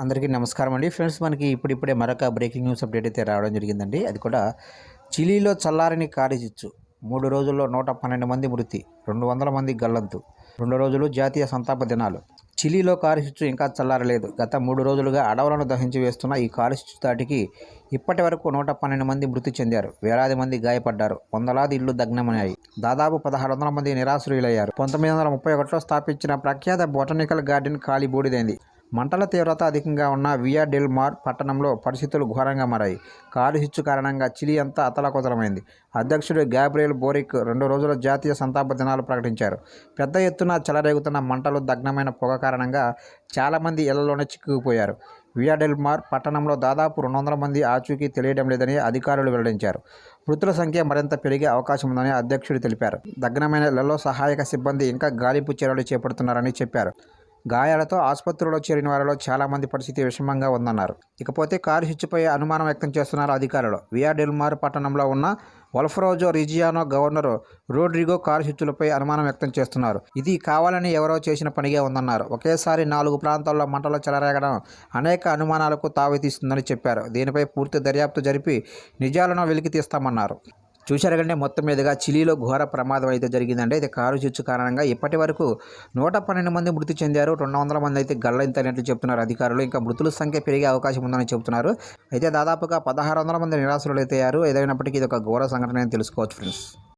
అందరికీ నమస్కారం అండి. ఫ్రెండ్స్ మనకి ఇప్పుడిప్పుడే మరొక బ్రేకింగ్ న్యూస్ అప్డేట్ అయితే రావడం జరిగిందండి. అది కూడా చిలీలో చల్లారని కారీచిచ్చు మూడు రోజుల్లో నూట పన్నెండు మంది మృతి రెండు వందల మంది గల్లంతు. రెండు రోజులు జాతీయ సంతాప దినాలు. చిలీలో కారుచిచ్చు ఇంకా చల్లారలేదు. గత మూడు రోజులుగా అడవులను దహించి వేస్తున్న ఈ కారుచిచ్చు దాటికి ఇప్పటి వరకు నూట పన్నెండు మంది మృతి చెందారు. వేలాది మంది గాయపడ్డారు. వందలాది ఇళ్ళు దగ్నమయ్యాయి. దాదాపు పదహారు వందల మంది నిరాశ్రయులయ్యారు. పంతొమ్మిది వందల ముప్పై ఒకటిలో స్థాపించిన ప్రఖ్యాత బొటనికల్ గార్డెన్ ఖాళీ బూడిదైంది. మంటల తీవ్రత అధికంగా ఉన్న వియా డెల్ మార్ పట్టణంలో పరిస్థితులు ఘోరంగా మారాయి. కారు హిచ్చు కారణంగా చిలి అంతా అతలాకుతలమైంది. అధ్యక్షుడు గ్యాబ్రియల్ బోరిక్ రెండు రోజుల జాతీయ సంతాప దినాలు ప్రకటించారు. పెద్ద ఎత్తున చెలరేగుతున్న మంటలు దగ్నమైన పొగ కారణంగా చాలామంది ఇళ్ళలోనే చిక్కుకుపోయారు. వియా డెల్ మార్ పట్టణంలో దాదాపు రెండు వందల మంది ఆచూకీ తెలియడం లేదని అధికారులు వెల్లడించారు. మృతుల సంఖ్య మరింత పెరిగే అవకాశం ఉందని అధ్యక్షుడు తెలిపారు. దగ్నమైన ఇళ్ళలో సహాయక సిబ్బంది ఇంకా గాలింపు చర్యలు చేపడుతున్నారని చెప్పారు. గాయాలతో ఆసుపత్రిలో చేరిన వారిలో చాలామంది పరిస్థితి విషమంగా ఉందన్నారు. ఇకపోతే కారు హిచ్చుపై అనుమానం వ్యక్తం చేస్తున్నారు అధికారులు. వియా డెల్మార్ పట్టణంలో ఉన్న వల్ఫరోజో రిజియానో గవర్నర్ రోడ్రిగో కారు హెచ్చులపై అనుమానం వ్యక్తం చేస్తున్నారు. ఇది కావాలని ఎవరో చేసిన పనిగా ఉందన్నారు. ఒకేసారి నాలుగు ప్రాంతాల్లో మంటలు చెలరేగడం అనేక అనుమానాలకు తావితీస్తుందని చెప్పారు. దీనిపై పూర్తి దర్యాప్తు జరిపి నిజాలను వెలికి తీస్తామన్నారు చూశారు కంటే మొత్తం మీదుగా చిలీలో ఘోర ప్రమాదం అయితే జరిగిందండి. అయితే కారు చిచ్చు కారణంగా ఇప్పటి వరకు నూట పన్నెండు మంది మృతి చెందారు. రెండు వందల మంది అయితే గల్లంతైనట్లు చెప్తున్నారు అధికారులు. ఇంకా మృతుల సంఖ్య పెరిగే అవకాశం ఉందని చెబుతున్నారు. అయితే దాదాపుగా పదహారు వందల మంది నిరాశలు అయితే అయ్యారు. ఏదైనప్పటికీ ఇది ఒక ఘోర సంఘటన అని తెలుసుకోవచ్చు ఫ్రెండ్స్